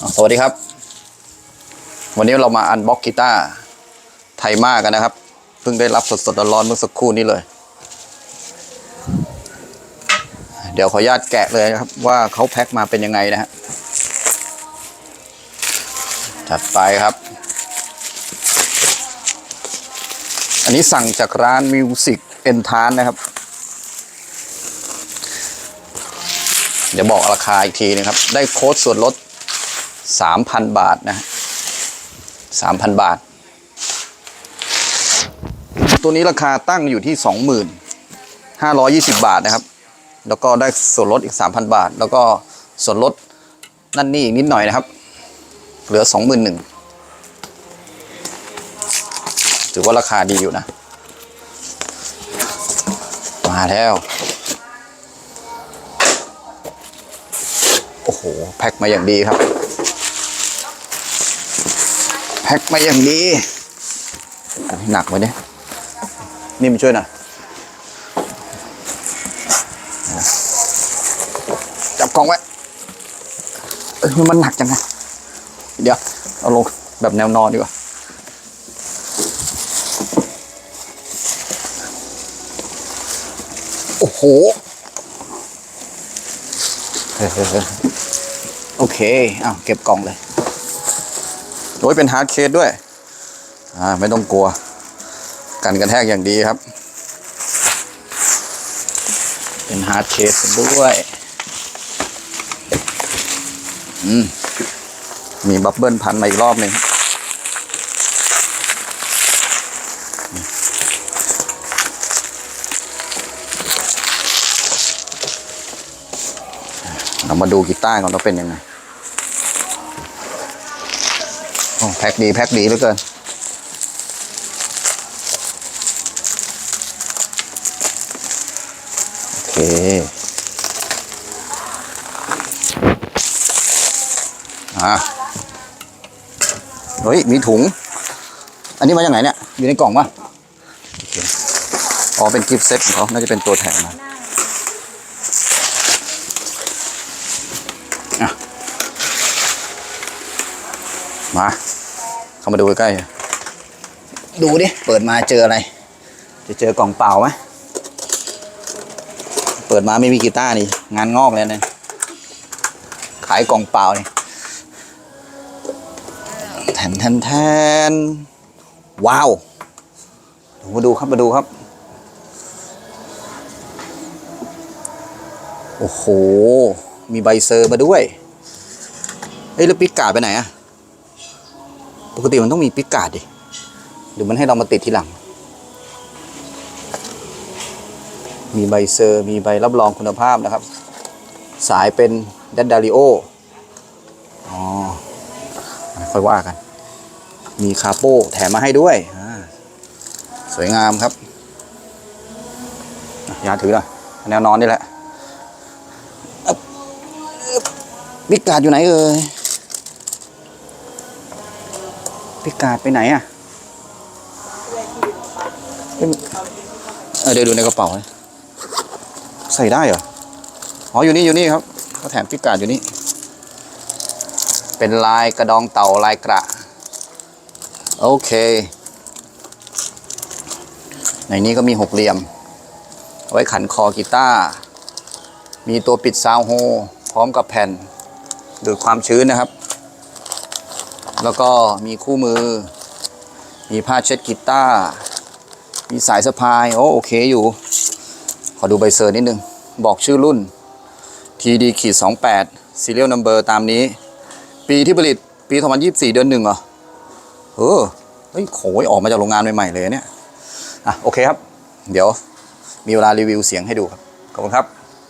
สวัสดีครับ วันนี้เรามาอันบ็อกกีตาร์ไทยมากกันนะครับ เพิ่งได้รับสดๆร้อนเมื่อสักครู่นี้เลย เดี๋ยวขออนุญาตแกะเลยนะครับ ว่าเขาแพ็คมาเป็นยังไงนะฮะจัดไปครับ อันนี้สั่งจากร้านมิวสิกเอนทานนะครับ เดี๋ยวบอกราคาอีกทีนะครับ ได้โค้ดส่วนลด 3,000 บาทนะฮะ3,000 บาท ตัวนี้ราคาตั้งอยู่ที่ 20,520 บาทนะครับ แล้วก็ได้ส่วนลดอีก 3,000 บาท แล้วก็ส่วนลดนั่นนี่อีกนิดหน่อยนะครับ เหลือ 21,000ถือว่าราคาดีอยู่นะ มาแล้วโอ้โห แพ็คมาอย่างดีครับ แพ็คมาอย่างดีอันนี้หนักไว้เนี่ยนี่มาช่วยหน่อยจับกล่องไว้มันหนักจังไงเดี๋ยว เอาลงแบบแนวนอนดีกว่าโอ้โห โอเค เอาเก็บกล่องเลย โอ้ยเป็นฮาร์ดเคสด้วย อ่า ไม่ต้องกลัว กันกระแทกอย่างดีครับ เป็นฮาร์ดเคสด้วย อืม มีบับเบิ้ลพันมาอีกรอบหนึ่งเรามาดูกีตาร์ก่อนว่าเป็นยังไง แพ็คดีแพ็คดีเหลือเกินโอเคอะเฮ้ยมีถุง อันนี้มาจากไหนเนี่ย อยู่ในกล่องปะอเคอ๋อเป็นกิฟต์เซ็ตของเขาน่าจะเป็นตัวแถมมาอะมาามาดูใกล้ๆดูดิ เปิดมาเจออะไร จะเจอกล่องเปล่าไหมเปิดมาไม่มีกีตาร์นี่ งานงอกเลยนะขายกล่องเปล่านี่แทนแทนแทนว้าวมาดูครับมาดูครับ โอ้โห มีใบเซอร์มาด้วยเฮ้ยแล้วปิกการ์ดไปไหนอะ ปกติมันต้องมีปิกการดดิหรือมันให้เรามาติดทีหลัง มีใบเซอร์ มีใบรับรองคุณภาพนะครับ สายเป็นดันดาริโออ๋อค่อยว่ากัน มีคาโป้แถมมาให้ด้วย สวยงามครับยาถือหน่อยแนวนอนนี่แหละพิกาดอยู่ไหนเอ่ย พิกาดไปไหนอะเอ้ยเออเดี๋ยวดูในกระเป๋าเลยใส่ได้เหรอ อ๋ออยู่นี่อยู่นี่ครับเขาแถมพิกาดอยู่นี่ เป็นลายกระดองเต่าลายกระ โอเค ในนี้ก็มีหกเหลี่ยมเอาไว้ขันคอกีตาร์ มีตัวปิดซาวโฮ พร้อมกับแผ่น ดูดความชื้นนะครับ แล้วก็มีคู่มือ มีผ้าเช็ดกีตาร์มีสายสะพาย โอ้โอเคอยู่ ขอดูใบเซอร์นิดนึง บอกชื่อรุ่น TD ขีด28 Serial Number ตามนี้ ปีที่ผลิตปี 2024 เดือนหนึ่งเหรอ เออเฮ้ยโขยออกมาจากโรงงานใหม่ ๆ เลยเนี่ย อะ โอเคครับ เดี๋ยวมีเวลารีวิวเสียงให้ดูครับ ขอบคุณครับ